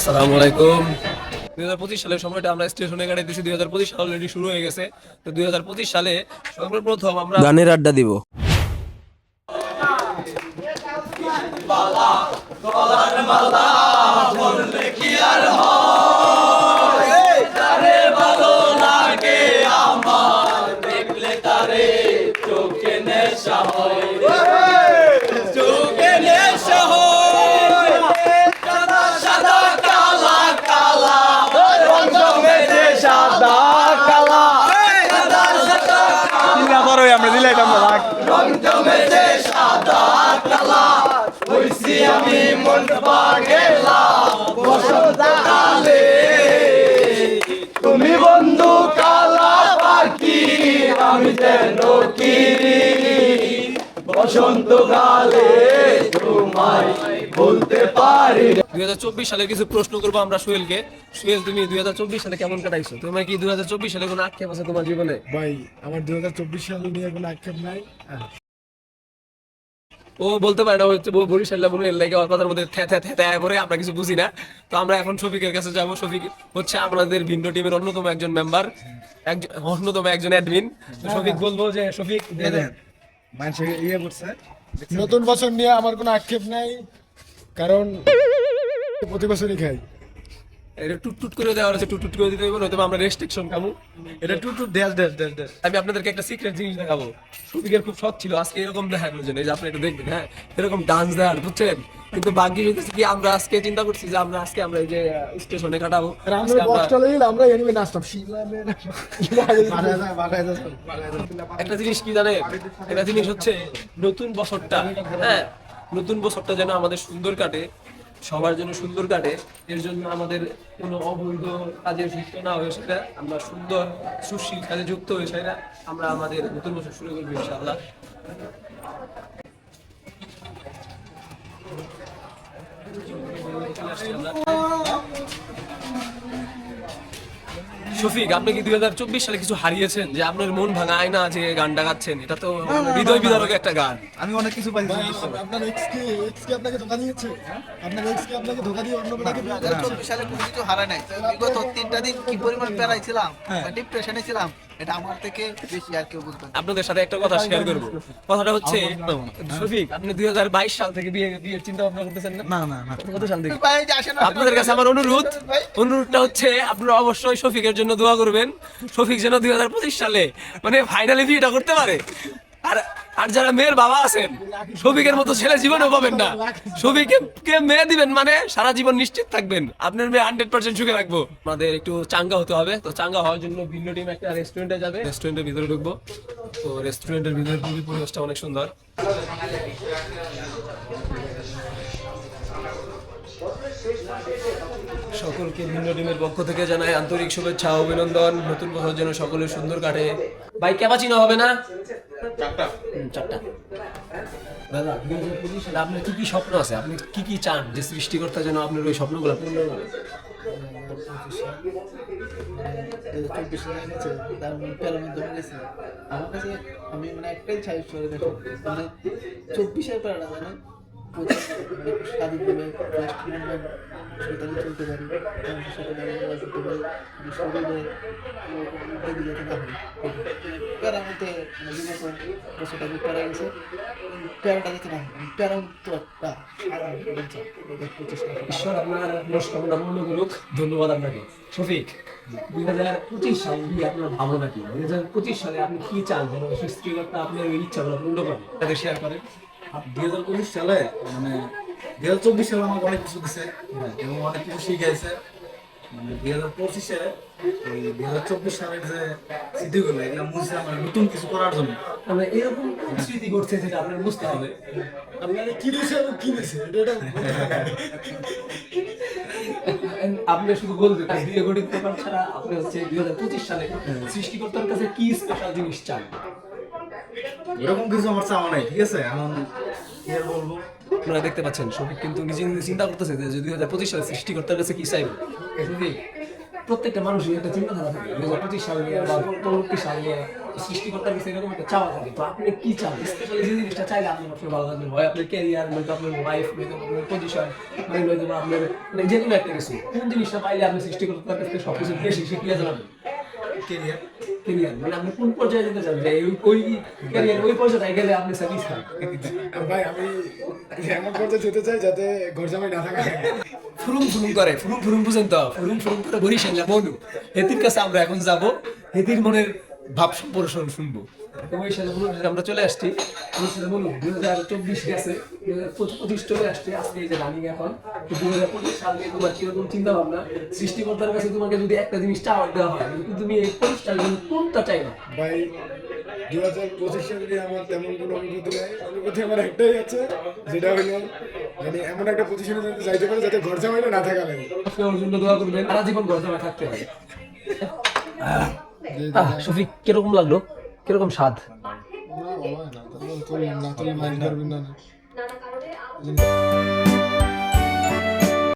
আসসালামু আলাইকুম। দুই হাজার পঁচিশ সালের সময়টা আমরা স্টেশনে কাটাইতেছি দুই হাজার পঁচিশ সাল অলরেডি শুরু হয়ে গেছে। তো দুই হাজার পঁচিশ সালে সর্বপ্রথম আমরা গানের আড্ডা দিব। আমরা তুমি বন্ধু কালা পাখি আমি যেন কি বসন্ত কালে তোমায় বলতে পারি দুই হাজার চব্বিশ সালে কিছু প্রশ্ন করব আমরা সোহেলকে। সোহেল তুমি দুই হাজার চব্বিশ সালে কেমন কাটাইছো? তোমার কি দুই হাজার চব্বিশ সালে কোনো আক্ষেপ আছে তোমার জীবনে? ভাই আমার দু হাজার চব্বিশ সালে নিয়ে কোনো আক্ষেপ নাই। ও বলতে পারে না ও হচ্ছে ব- বরিশাল বলে এর লাগে ওর কথার মধ্যে থ্যা থ্যা থ্যা থ্যা করে আমরা কিছু বুঝি না। তো আমরা এখন শফিকের কাছে যাব। শফিক হচ্ছে আমাদের ভিন্ন টিমের অন্যতম একজন মেম্বার একজন অন্যতম একজন অ্যাডমিন শফিক বলব যে শফিক মানুষের ইয়ে করছে। নতুন বছর নিয়ে আমার কোনো আক্ষেপ নাই কারণ প্রতি বছরই খাই। এটা টুট টুট করে দেওয়া হচ্ছে টুট টুট করে দিতে হবে নয়তো আমরা রেস্ট্রিকশন খাব এটা to to dash dash dash dash আমি আপনাদেরকে একটা সিক্রেট জিনিস দেখাবো। খুব শখ ছিল আজকে এরকম দেখানোর জন্য এই যে আপনি একটু দেখবেন হ্যাঁ? এরকম ডান্স দেখার বুঝছেন? কিন্তু বাকি হইতেছে কি আমরা আজকে চিন্তা করছি যে আমরা আজকে আমরা এই যে স্টেশনে কাটাবো। আমরা এনিমে নাচতাম। একটা জিনিস কি জানেন? একটা জিনিস হচ্ছে নতুন বছরটা হ্যাঁ? নতুন বছরটা যেন আমাদের সুন্দর কাটে। সবার জন্য সুন্দর কাটে। এর জন্য আমাদের কোনো অবৈধ কাজে যুক্ত না হয়ে সেটা আমরা সুন্দর, সুশীল কাজে যুক্ত হয়ে সেটা আমরা আমাদের নতুন বছর শুরু করব ইনশাআল্লাহ। শফিক আপনি কি দুই হাজার চব্বিশ সালে কিছু হারিয়েছেন? যে আপনার মন ভাঙা আয়না যে গানটা গাচ্ছেন এটা তো হৃদয় বিদারক একটা গান। আমি অনেক কিছু পাইছি। আপনার এক্স কি এক্স কি আপনাকে ধোকা দিয়েছে? আপনার এক্স কি আপনাকে ধোকা দিয়ে অন্য মেয়েটাকে বিয়ে করেছে? চব্বিশ সালে কোনো কিছু হারায় নাই। বিগত তিনটা দিন কি পরিমাণ প্যারাই ছিলাম ডিপ্রেশনে ছিলাম? এটা আমার থেকে বেশি আর কেউ বলতে আপনাদের সাথে একটা কথা শেয়ার করব। কথাটা হচ্ছে শফিক আপনি দুই হাজার বাইশ সাল থেকে বিয়ে বিয়ের চিন্তা ভাবনা করতেছেন না? না না কত সাল থেকে? আপনাদের কাছে আমার অনুরোধ অনুরোধটা হচ্ছে আপনারা অবশ্যই শফিকের জন্য দোয়া করবেন। শফিক যেন দুই হাজার পঁচিশ সালে মানে ফাইনালি বিয়েটা করতে পারে। আর আর যারা মেয়ের বাবা আছেন, শফিকের মতো ছেলে জীবনেও পাবেন না। শফিকে কে মেয়ে দিবেন মানে সারা জীবন নিশ্চিত থাকবেন। আপনার মেয়ে হান্ড্রেড পার্সেন্ট সুখে রাখব আমাদের একটু চাঙ্গা হতে হবে। তো চাঙ্গা হওয়ার জন্য ভিন্ন টিম একটা রেস্টুরেন্টে যাবে। রেস্টুরেন্টের ভিতরে ঢুকবো। তো রেস্টুরেন্টের ভিতরে পুরো পরিবেশটা অনেক সুন্দর। সকলকে ভিন্ন টিমের পক্ষ থেকে জানাই আন্তরিক শুভেচ্ছা, অভিনন্দন। নতুন বছর যেন সকলের সুন্দর কাটে। ভাই ক্যাপাচিনো হবে না? চারটা? দাদা আপনার কি কি স্বপ্ন আছে? আপনি কি কি চান যে সৃষ্টিকর্তা যেন আপনার ওই স্বপ্নগুলো পূর্ণ করে আমার কাছে আমি মানে একটাই চাই দেখো মানে চব্বিশের প্যারাটা জানেন চলতে পারি। মানুষের সাথে ব্যবহার করতে পারি। আমি শরীরে উদ্যোগী যাতে না হয় প্যারার মধ্যে মানে বছরটা আমি প্যারা গেছে। প্যারাটা যাতে না। হয় প্যারা তো একটা ঈশ্বর আপনার মনস্কামনা পূর্ণ করুক ধন্যবাদ আপনাকে। শফিক দুই হাজার পঁচিশ সাল নিয়ে আপনার ভাবনা কি? দুই হাজার পঁচিশ সালে আপনি কি চান? যেন সৃষ্টিকর্তা আপনার ইচ্ছাগুলো পূর্ণ করেন তাদের শেয়ার করেন। দুই হাজার পঁচিশ সালে মানে দুই হাজার চব্বিশ সালে আমাকে অনেক কিছু দিছে এবং অনেক কিছু শিখাইছে। মানে দুই হাজার পঁচিশে এই দুই হাজার চব্বিশ সালের যে স্মৃতিগুলো এগুলো মুছে আমার নতুন কিছু করার জন্য। মানে এরকম স্মৃতি ঘটছে যেটা আপনার বুঝতে হবে? কি দিয়েছে এবং কি দিয়েছে এটা আপনি শুধু বলবেন বিয়ে ছাড়া আপনি হচ্ছে দুই হাজার পঁচিশ সালে সৃষ্টিকর্তার কাছে কি স্পেশাল জিনিস চান? এরকম কিছু আমার চাওয়া নাই ঠিক আছে? এখন কি আর বলব? আপনারা দেখতে পাচ্ছেন শফিক কিন্তু নিজে নিজে চিন্তা করতেছে যে দুই হাজার পঁচিশ সালে সৃষ্টিকর্তার কাছে কি চাইবে? প্রত্যেকটা মানুষের একটা চিন্তাধারা থাকে দুই হাজার পঁচিশ সাল নিয়ে বা পরবর্তী সাল নিয়ে সৃষ্টিকর্তার কাছে এরকম একটা চাওয়া থাকে। তো আপনি কি চান? স্পেশালি যে জিনিসটা চাইলে আপনি সবসময় ভালো থাকবেন হয় আপনার ক্যারিয়ার নয়তো আপনার ওয়াইফ নয়তো আপনার পজিশন মানে নয়তো আপনার মানে যে কোনো একটা কিছু। কোন জিনিসটা পাইলে আপনি সৃষ্টিকর্তার কাছ থেকে সবকিছু বেশি শিখিয়ে জানাবেন। কেরিয়ার কেরিয়ার মানে আপনি কোন পর্যায়ে যেতে চান? যে ওই- ওই ক্যারিয়ার ওই পর্যায়ে গেলে আপনি সার্ভিস খান ভাই আমি এমন পর্যায়ে যেতে চাই যাতে ঘর জামাই না থাকে। ফুরুম ফুরুম করে ফুরুম ফুরুম বুঝেন তো? ফুরুম ফুরুম করে বরিশাল মনু হেতির কাছে আমরা এখন যাব হেতির মনের ভাব সম্প্রসারণ শুনব। ওই সাথে বলুন আমরা চলে আসছি ওই সাথে বলুন দুই হাজার চব্বিশ গেছে দুই হাজার পঁচিশ চলে আসছে আজকে এই যে রানিং এখন তো হাজার পঁচিশ সাল নিয়ে তোমার কীরকম চিন্তা ভাবনা সৃষ্টিকর্তার কাছে তোমাকে যদি একটা জিনিস চাওয়ার দেওয়া হয় তুমি এই পঁচিশ কোনটা চাই না ভাই দু হাজার পঁচিশ সালে আমার তেমন কোনো অনুভূতি নেই। অনুভূতি আমার একটাই আছে যেটা হলো মানে এমন একটা পজিশনে যাতে যাইতে পারে যাতে ঘর জামাইটা না থাকা লাগে। আপনি ওর জন্য দোয়া করবেন সারা জীবন ঘর জামাই থাকতে হবে। শফিক কীরকম লাগল? কীরকম স্বাদ না না না